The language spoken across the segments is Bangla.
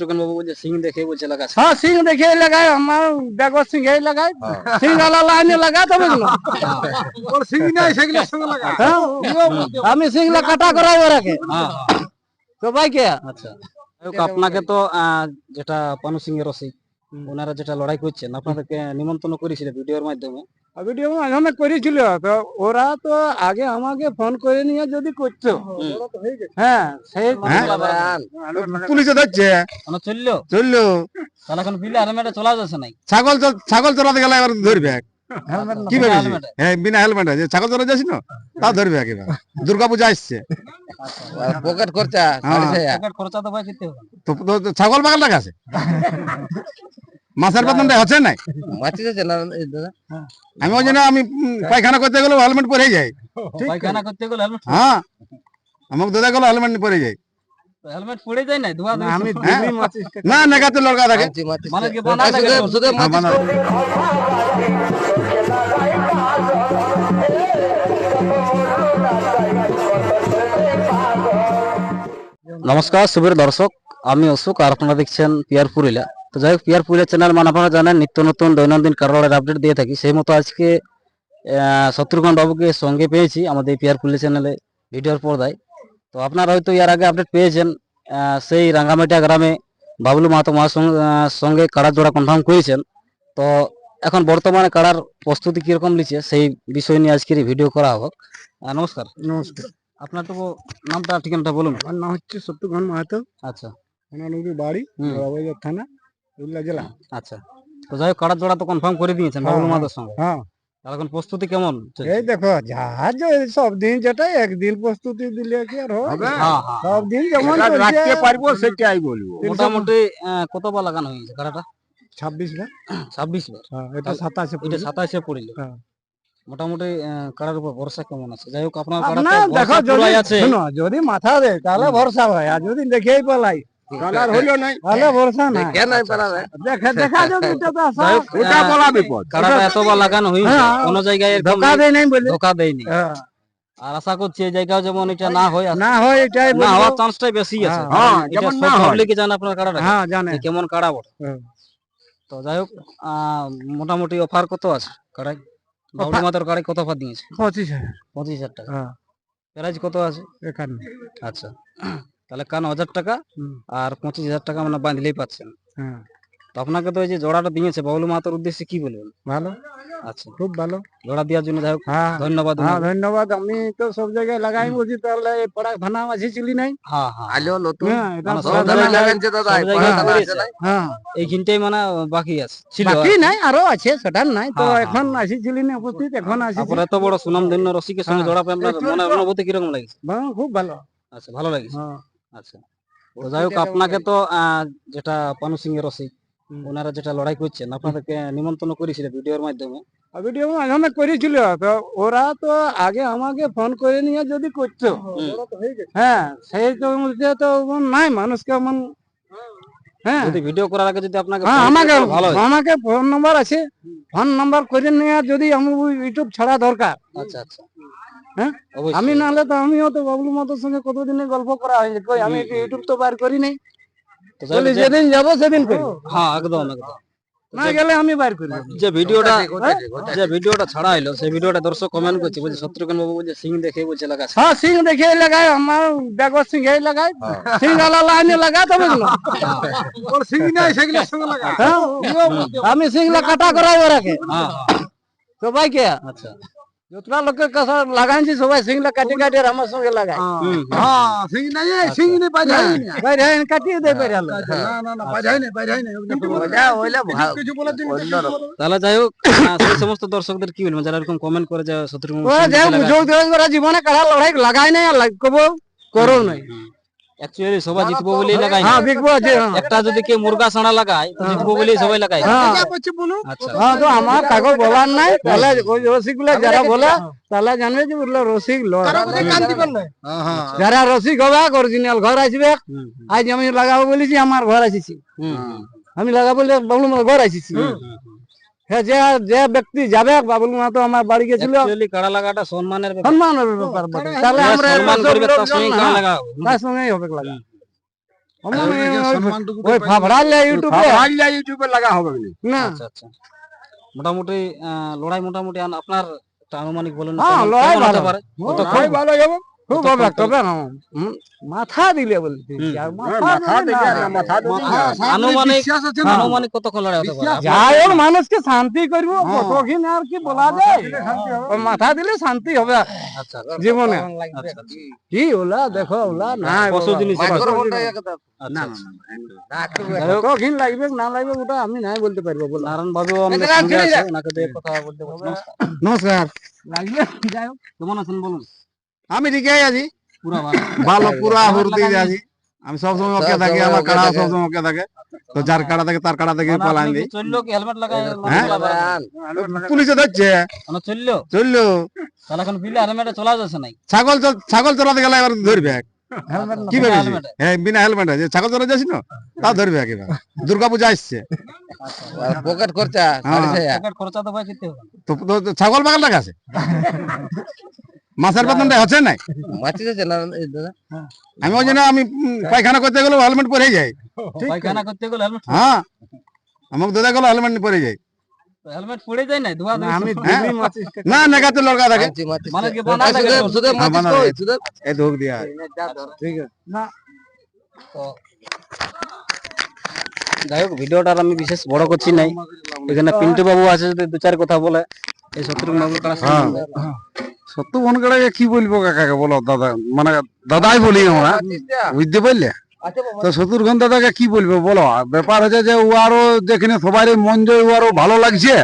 বাবু বলছে সিং দেখে বলছে লাগা হ্যাঁ সিং দেখে লাগাই আমার ব্যাগর সিং এই লাগাই সিং আলা লাইনে লাগা তবে সিং নাই সেগুলো সঙ্গে লাগা আমি সিং লা কাটা করাই ওরাকে তো ভাই কে? আচ্ছা। আপনাকে তো আহ, যেটা পানু সিং এর রসিক। ওনারা যেটা লড়াই করছেন আপনাদেরকে নিমন্ত্রণ করেছিল ভিডিওর মাধ্যমে। ভিডিও মাধ্যমে করেছিল তো ওরা তো আগে আমাকে ফোন করে নিয়ে যদি করতো। হ্যাঁ সেই পুলিশে ধরছে। মানে চলল? চলল। তাহলে এখন বিলে হেলমেটে চলা যাচ্ছে নাই। ছাগল ছাগল চলাতে গেলে এবার ধরবে। কি হ্যাঁ বিনা হেলমেটে ছাগল চড়াতে যাচ্ছি না তাও ধরবে একেবারে। দুর্গা আসছে। পকেট খরচা হ্যাঁ। খরচা তো ভাই তো। তো- তো ছাগল বাগান টাকা আছে? মাছের বেতনটা হচ্ছে নাই? দাদা? আমি ওই জন্য আমি পায়খানা করতে গেলে হেলমেট পরে যাই। পায়খানা করতে গেলে হেলমেট হ্যাঁ। আমাকে দাদা গেলে হেলমেট পরে যাই। হেলমেট পড়ে যায় না ধোয়া ধোয়া আমি হ্যাঁ? না নেগাতে লড়কা থাকে মানে কি বানা থাকে? নমস্কার শুভের দর্শক, আমি অশোক, আর আপনারা দেখছেন পিয়ার পুরিলা তো যাই হোক পিয়ার পুরিলা চ্যানেল মানে আপনারা জানেন, নিত্য নতুন দৈনন্দিন কারোরের আপডেট দিয়ে থাকি। সেই মতো আজকে শত্রুঘ্ন বাবুকে সঙ্গে পেয়েছি আমাদের পিয়ার পুরিলা চ্যানেলে ভিডিওর পর্দায়। তো আপনারা হয়তো এর আগে আপডেট পেয়েছেন সেই রাঙ্গামাটিয়া গ্রামে বাবলু মাহাতো মহার সঙ্গে কাড়া জোড়া কনফার্ম করেছেন। তো এখন বর্তমানে কাড়ার প্রস্তুতি কীরকম লিছে সেই বিষয় নিয়ে আজকের ভিডিও করা হোক। নমস্কার। নমস্কার। আপনার তো নামটা ঠিকানাটা বলুন। আমার নাম হচ্ছে সত্যঘন মাহাতো। আচ্ছা। সোনালুরি বাড়ি। থানা পুরুলিয়া জেলা। আচ্ছা। তো যাই হোক কাড়ার জোড়া তো কনফার্ম করে দিয়েছেন বাবুল হ্যাঁ। মাদের সঙ্গে। হ্যাঁ। এখন প্রস্তুতি কেমন এই দেখো জাহাজ সব দিন যেটা একদিন প্রস্তুতি দিলে কি আর হয় হ্যাঁ হ্যাঁ। সব দিন যেমন রাখতে পারব সেটাই বলব। মোটামুটি আহ, কতবার লাগানো হয়েছে কাড়াটা ছাব্বিশ বার ছাব্বিশ বার। হ্যাঁ, এটা সাতাশে এটা সাতাশে পড়িল। হ্যাঁ। মোটামুটি কাড়ার উপর ভরসা কেমন আছে? যাই হোক আপনার দেখো যদি শোনো, যদি মাথা দেয় তাহলে ভরসা হয় আর যদি দেখেই পালাই কালার হইল নাই। তাহলে ভরসা কেন নাই পারাবে দেখে দেখা এটা তো ওটা বলা বিপদ। এতবার লাগানো হ্যাঁ, কোন জায়গায় এরকম ধোকা দেয় নাই বলে। ধোকা দেয়নি হ্যাঁ, আর আশা করছি এই জায়গাও যেমন এটা না হয় না হয় এটাই না। হওয়ার চান্সটাই বেশি আছে। হ্যাঁ, এটা যেমন না হয়। জানে আপনার কাড়াটা হ্যাঁ জানে। কেমন কাড়া বটে। হ্যাঁ। তো যাই হোক মোটামুটি অফার কত আছে? গাড়াই বাবলু মাতার কাড়াই কত অফার দিয়েছে? পঁচিশ হাজার। পঁচিশ হাজার টাকা। হ্যাঁ। প্রাইজ কত আছে? এখানে আচ্ছা। তাহলে কান হাজার টাকা আর পঁচিশ হাজার টাকা মানে বাঁধলেই পাচ্ছেন। হ্যাঁ। আপনাকে তো এই যে জোড়াটা দিয়েছে বাবলু মাতার উদ্দেশ্যে কি বলবেন? ভালো। আচ্ছা। খুব ভালো। জোড়া দেওয়ার জন্য যাই হোক হ্যাঁ। ধন্যবাদ হ্যাঁ ধন্যবাদ। আমি তো সব জায়গায় লাগাই বলছি তাহলে এই পাড়া ভানা মাঝি চলি নাই। হ্যাঁ হ্যাঁ। আলো নতুন। হ্যাঁ? হ্যাঁ। এইখানটাই মানে বাকি আছে ছিল বাকি নাই আরও আছে সেটা নাই। তো হ্যাঁ, হ্যাঁ, এখন আসি চলি না উপস্থিত এখন আসি তারপরে এত বড় সুনাম ধন্য রসিকের সঙ্গে। জোড়া পেয়ে আপনার মনে অনুভূতি কীরকম লাগছে? খুব ভালো। আচ্ছা ভালো লাগছে। হ্যাঁ। আচ্ছা। যাই হোক আপনাকে তো আহ, যেটা পানু সিং এর রসিক ওনারা যেটা লড়াই করছেন আপনাদেরকে নিমন্ত্রণ করেছিল ভিডিওর মাধ্যমে। ভিডিও মাধ্যমে করেছিল তো ওরা তো আগে আমাকে ফোন করে নিয়ে যদি করতো। হ্যাঁ সেই তো তো নাই মানুষকে মন হ্যাঁ। যদি ভিডিও করার আগে যদি আপনাকে হ্যাঁ আমাকে ভালো আমাকে ফোন নাম্বার আছে। ফোন নাম্বার করে নিয়ে যদি আমি ইউটিউব ছাড়া দরকার। আচ্ছা আচ্ছা। হ্যাঁ? আমি নাহলে তো আমিও তো বাবলু মাতার সঙ্গে কতদিনে গল্প করা হয়েছে কই আমি ইউটিউব তো বার করি নাই। বলি যেদিন যাব সেদিন করি। হ্যাঁ একদম একদম। না গেলে আমি করি। যে ভিডিওটা গোটাতে, গোটাতে। যে ভিডিওটা ছাড়া হলো সেই ভিডিওটা দর্শক কমেন্ট করছে বলছে শত্রুঘ্ন বাবু বলছে সিং দেখে বলছে লাগাচ্ছে। হ্যাঁ সিং দেখে আমার বেগর সিং এই লাগাই সিং আলা লাইনে লাগা তবে না সিং নাই সেগুলোর সঙ্গে লাগা হ্যাঁ, আমি সিংলা কাটা করাই ওরাকে হ্যাঁ। সবাইকে আচ্ছা। যতটা লোকের কাছে লাগাইছি সবাই সিংলা কাটি কাটি আমার সঙ্গে লাগাই হ্যাঁ সিং নাই সিং যায় না না না না না হইলে ভালো। কিছু তাহলে যাই হোক সেই সমস্ত দর্শকদের কি বলবেন যারা এরকম কমেন্ট করে যে শত্রু জীবনে কারা লড়াই লাগাই নাই আর লাগবো করো নাই। অ্যাকচুয়ালি সবাই জিতবো বলেই লাগাই হ্যাঁ বিকবো হ্যাঁ। একটা যদি কেউ মুরগা ছাড়া লাগায় জিতবো বলেই সবাই লাগায়। হ্যাঁ। আচ্ছা হ্যাঁ তো আমার কাগজ বলার নাই তাহলে ওই রসিকগুলো যারা বলে তাহলে জানবে যে বলল রসিক হ্যাঁ হ্যাঁ। যারা রসিক হবে অরিজিনাল ঘর আসবে আজ আমি লাগাবো বলেছি আমার ঘর আসিছি। আমি লাগাবো বলে ঘর আসিছি। হ্যাঁ যে যে ব্যক্তি যাবে বাবলু মা আমার বাড়ি গেছিল। কাড়া লাগাটা সম্মানের সম্মানের ব্যাপার তাহলে আমরা সম্মান এসব করবে তার সঙ্গে কাড়া লাগাবো তার সঙ্গেই হবে লাগা ওই- ওই ফাফড়ালে ইউটিউবে ইউটিউবে লাগা হবে না। আচ্ছা আচ্ছা। মোটামুটি আহ, লড়াই মোটামুটি আন- আপনার আনুমানিক বলেন হ্যাঁ, লড়াই ভালো। যাব খুব কতক্ষণ তবে মাথা দিলে বলছি। আনুমানিক কতক্ষণ লড়াই হতে পারে? যাই হোক মানুষকে শান্তি করব। কতক্ষণ আর কি বলা যায়? মাথা দিলে শান্তি হবে আচ্ছা জীবনে। আচ্ছা, আচ্ছা। কি ওলা দেখো ওলা না পশু জিনিস কতক্ষণ লাগবে না লাগবে ওটা আমি নাই বলতে পারব নারায়ণ বাবু আমাদের সঙ্গে আছে ওনাকে কথা বলতে নমস্কার। নমস্কার। লাগলে যাই হোক কেমন আছেন বলুন? আমি ঠিকই আছি। পুরা ভালো। ভালো পুরা হুরদি লাগা আছি। আমি সবসময় ওকে থাকি আমার কাড়া থাকে। সবসময় ওকে থাকে। তো যার কাড়া থাকে তার কাড়া থেকে পলাইন দিই। চলল কি? হেলমেট লাগাই হ্যাঁ? পুলিশে ধরছে। চলল। চলল। তাহলে এখন বিলে হেলমেটে চলা যাচ্ছে নাই। ছাগল ছাগল চড়াতে গেলে এবার ধরবে। হেলমেট কি বিনা হেলমেটে? হ্যাঁ বিনা হেলমেটে যে ছাগল চড়া যাচ্ছি না তাও ধরবে এবার দুর্গা পূজা আসছে। পকেট খরচা হ্যাঁ। পকেট খরচা তো ভাই তো তো- তো ছাগল বাগাল টাকা আছে মাছের বেতনটা মাছি যাচ্ছে না দাদা। আমি ওই জন্য আমি পায়খানা করতে গেলে হেলমেট পরে যাই। পায়খানা করতে গেলে হেলমেট হ্যাঁ। আমাকে দাদা গেলে হেলমেট পরে যাই। হেলমেট পড়ে যায় না ধোয়া আমি সব- হ্যাঁ? না নেগাতে লড়কা থাকে। মানে কি বানা হ্যাঁ, মাছি কই? থাকে। সুদেব ধোক দিয়া। ঠিক আছে। না। যাই হোক ভিডিওটা আর আমি বিশেষ বড় করছি নাই। এখানে পিন্টু বাবু আছে যদি দু চার কথা বলে। এই হ্যাঁ। সত্য কি বলব কাকাকে? বলো দাদা মানে দাদাই বলি আমরা। বুঝতে পারলে? আচ্ছা। তো শত্রুঘ্ন দাদাকে কি বলব বলো? ব্যাপার হচ্ছে যে ও আরও যেখানে সবাই মন জয় ও আরও ভালো লাগছে।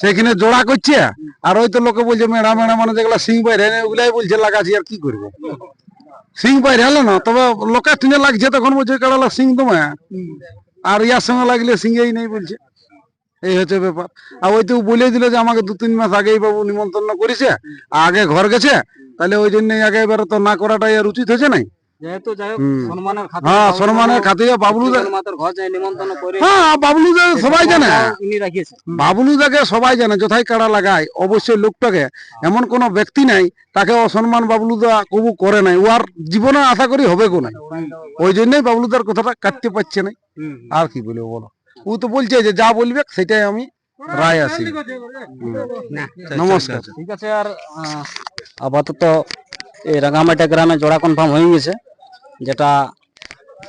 সেখানে জোড়া করছে। আর ওই তো লোকে বলছে মেড়া মেড়া মানে যেগুলা সিং বাইরে ওগুলাই বলছে লাগাছি আর কি করব? সিং বাইরে হলো না তবে লোকে টিনে লাগছে তখন বলছে কাড়ালা সিং তোমায়? আর ইয়ার সঙ্গে লাগলে সিংহেই নেই বলছে। এই হচ্ছে ব্যাপার। আর ওই তো বলে দিল যে আমাকে দু তিন মাস আগেই বাবু নিমন্ত্রণ করেছে আগে ঘর গেছে তাহলে ওই জন্যই আগে এবারে তো না করাটাই আর উচিত হয়েছে নাই? হ্যাঁ সম্মানের খাতিরে বাবলু হ্যাঁ বাবলু সবাই জানে। বাবলু দাকে সবাই জানে যথাই কাড়া লাগায় অবশ্যই লোকটাকে। এমন কোন ব্যক্তি নাই তাকে অসম্মান বাবলু দা কবু করে নাই। ও আর জীবনে আশা করি হবে কো নাই ওই জন্যই বাবলু দার কথাটা কাটতে পারছে না আর কি বলব বলো? ও তো বলছে যে যা বলবে সেটাই আমি রায় আসি নমস্কার। ঠিক আছে আর আপাতত এই রাঙামাটা গ্রামে জোড়া কনফার্ম হয়ে গেছে যেটা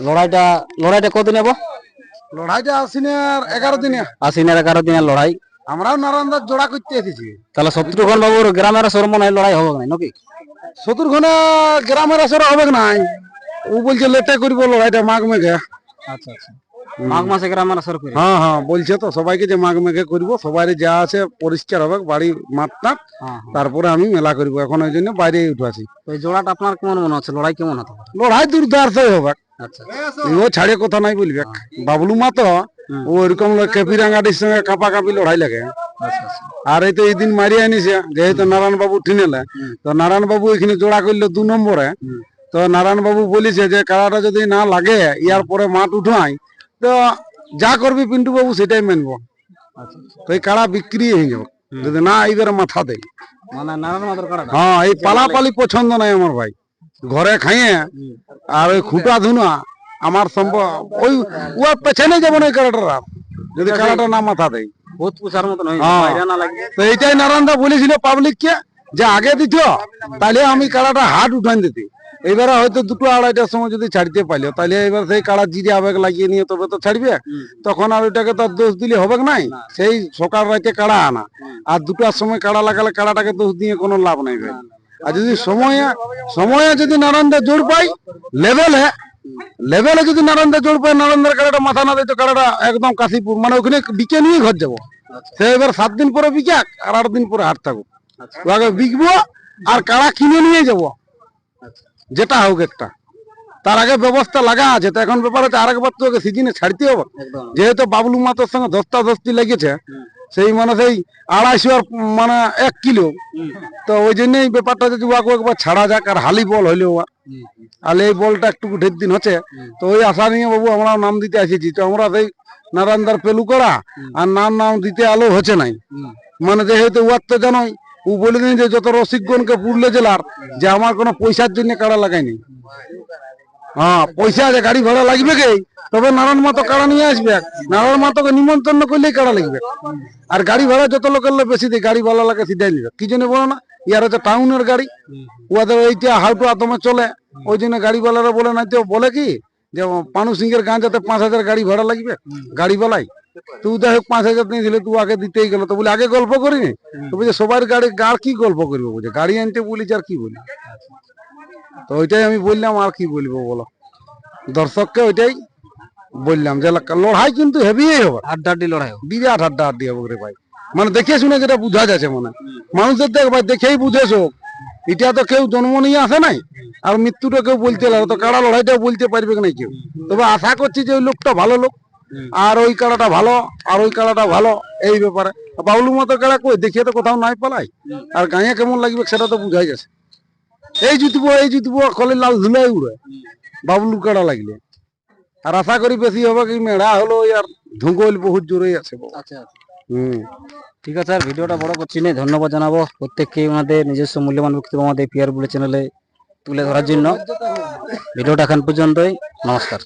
লড়াইটা লড়াইটা কদিন নেব লড়াইটা আসিনের এগারো দিনে। আশ্বিনের এগারো দিনের লড়াই। আমরাও নারায়ণদার জোড়া করতে এসেছি। তাহলে শত্রুঘন বাবুর গ্রামের সরমনায় লড়াই হবে না নাকি? শত্রুঘ্নে গ্রামের আসরে হবে নাই? ও বলছে লেটে করব লড়াইটা মাঘ মেঘে। আচ্ছা আচ্ছা। মাঘ মাসে গ্রামের আসর করে। হ্যাঁ হ্যাঁ বলছে তো সবাইকে যে মাঘ মেঘে করব সবাই যা আছে পরিষ্কার হবে বাড়ির মাঠটা হ্যাঁ হ্যাঁ। তারপরে আমি মেলা করব। এখন ওই জন্য বাইরে উঠে তো এই জোড়াটা আপনার কেমন মনে হচ্ছে? লড়াই কেমন হতে লড়াই দুর্দার্থই হবে। আচ্ছা ও ছাড়ে কথা নাই বলবে। বাবলু মা তো। ও এরকম কেপি রাঙ্গাটির সঙ্গে কাপা কাপি লড়াই লাগে। আচ্ছা আচ্ছা। আর এই তো এই দিন মারিয়ে আনিছে যেহেতু নারায়ণ বাবু ঠিনেলে। তো নারায়ণ বাবু এখানে জোড়া করল দু নম্বরে। তো নারায়ণ বাবু বলেছে যে কারাটা যদি না লাগে ইয়ার পরে মাঠ উঠাই তো যা করবি পিন্টু বাবু সেটাই মানবো। আচ্ছা তো এই কাড়া বিক্রি হয়ে যাবে। যদি না এইবারে মাথা দেয় হ্যাঁ এই পালাপালি পছন্দ নাই আমার ভাই। ঘরে খাইয়ে আর ওই খুঁটা ধুনা আমার সম্ভব ওই ও পেছনে যাব না ওই কাড়াটার। যদি কাড়াটা না মাথা দেয় হয়ে তো এইটাই নারায়ণদা বলেছিল পাবলিক কে যে আগে দিত তাহলে আমি কাড়াটা হাট উঠান দিতি। এবারে হয়তো দুটো আড়াইটার সময় যদি ছাড়তে পারল তাহলে এবার সেই কাড়া জিরে আবেগ লাগিয়ে নিয়ে তবে তো ছাড়বে। তখন আর ওইটাকে তো দোষ দিলে হবে নাই। সেই সকাল রাতে কাড়া আনা। আর দুটার সময় কাড়া লাগালে কাড়াটাকে দোষ দিয়ে কোনো লাভ নাই ভাই। আর যদি সময়ে সময়ে যদি নারায়ণদা জোর পাই লেভেলে লেভেলে যদি নারায়ণদা জোর পায় নারায়ণদার কাড়াটা মাথা না দেয় তো কাড়াটা একদম কাশিপুর মানে ওখানে বিকে নিয়ে ঘর যাব। আচ্ছা। সে এবার সাত দিন পরে বিকাক আর আট দিন পরে হাট থাকুক। আচ্ছা। বিকবো আর কাড়া কিনে নিয়ে যাব। যেটা হোক একটা। তার আগে ব্যবস্থা লাগা আছে তো এখন ব্যাপার হচ্ছে আরেকবার তো ওকে সিজনে ছাড়তে হবে। যেহেতু বাবলু মাতার সঙ্গে ধস্তা ধস্তি লেগেছে সেই মানে সেই আড়াইশো আর মানে এক কিলো। তো ওই জন্যই ব্যাপারটা যদি ওকে একবার ছাড়া যাক আর হালি বল হইলে ও হুম, হুম, আর এই বলটা একটু ঢের দিন হচ্ছে। তো ওই আশা নিয়ে বাবু আমরা নাম দিতে আসেছি। তো আমরা সেই নারায়ণদার পেলু করা আর নাম নাম দিতে আলো হচ্ছে নাই। মানে যেহেতু ওয়ার তো জানোই ও বলে দিন যে যত রসিকগণকে পুরুলিয়া জেলার, যে আমার কোনো পয়সার জন্য কাড়া লাগাইনি হ্যাঁ পয়সা আছে, গাড়ি ভাড়া লাগবে কে? তবে নারায়ণ মাতো কাড়া নিয়ে আসবে। নারায়ণ মাতোকে নিমন্ত্রণ করলেই কাড়া লাগবে। আর গাড়ি ভাড়া যত লোকের লোক বেশি দেয়, গাড়ি ভাড়া লাগে সিধাই নিবে। কি জন্য বলো না? ইয়ার হচ্ছে টাউনের গাড়ি। ওদের এইটা হাউটু আতমে চলে। ওই জন্য গাড়ি বালারা বলে না তো, বলে কি? যে পানু সিং এর গাঁ যাতে পাঁচ হাজার গাড়ি ভাড়া লাগবে? গাড়ি বালাই। তুই যাই হোক পাঁচ হাজার নিয়েছিলে তুই আগে দিতেই গেল তো বলে আগে গল্প করিনি? তো বলছে সবার গাড়ি গাড় কি গল্প করব বুঝে গাড়ি আনতে বলিস আর কি বলি? তো ওইটাই আমি বললাম আর কি বলব বলো? দর্শককে ওইটাই বললাম যে লড়াই কিন্তু হেভিই হবে। হাড্ডাহাড্ডি লড়াই হোক। বিরাট হাড্ডি হবে রে ভাই। মানে দেখে শুনে যেটা বুঝা যাচ্ছে মানে। মানুষের দেখ ভাই দেখেই বুঝেছ। এটা তো কেউ জন্ম নিয়ে আসে নাই আর মৃত্যুটা কেউ বলতে লাগে তো কাড়া লড়াইটাও বলতে পারবে না কেউ? তবে আশা করছি যে ওই লোকটা ভালো লোক। আর ওই কাড়াটা ভালো আর ওই কাড়াটা ভালো এই ব্যাপারে। বাবলু মতো কাড়া কই? দেখিয়ে তো কোথাও নাই পালাই। আর গাঁয়ে কেমন লাগবে সেটা তো বুঝাই গেছে। এই জুতবো এই জুতবো কলে লাল ধুলাই উড়ে। বাবলু কাড়া লাগলে। আর আশা করি বেশি হবে কি মেড়া হলো আর ধুঙ্গল বহুত জোরেই আছে বাবা। আচ্ছা হুম। ঠিক আছে আর ভিডিওটা বড় করছি না ধন্যবাদ জানাব প্রত্যেককে ওনাদের নিজস্ব মূল্যবান বক্তব্য আমাদের পিয়ার বুলে চ্যানেলে তুলে ধরার জন্য। ভিডিওটা এখন পর্যন্তই নমস্কার।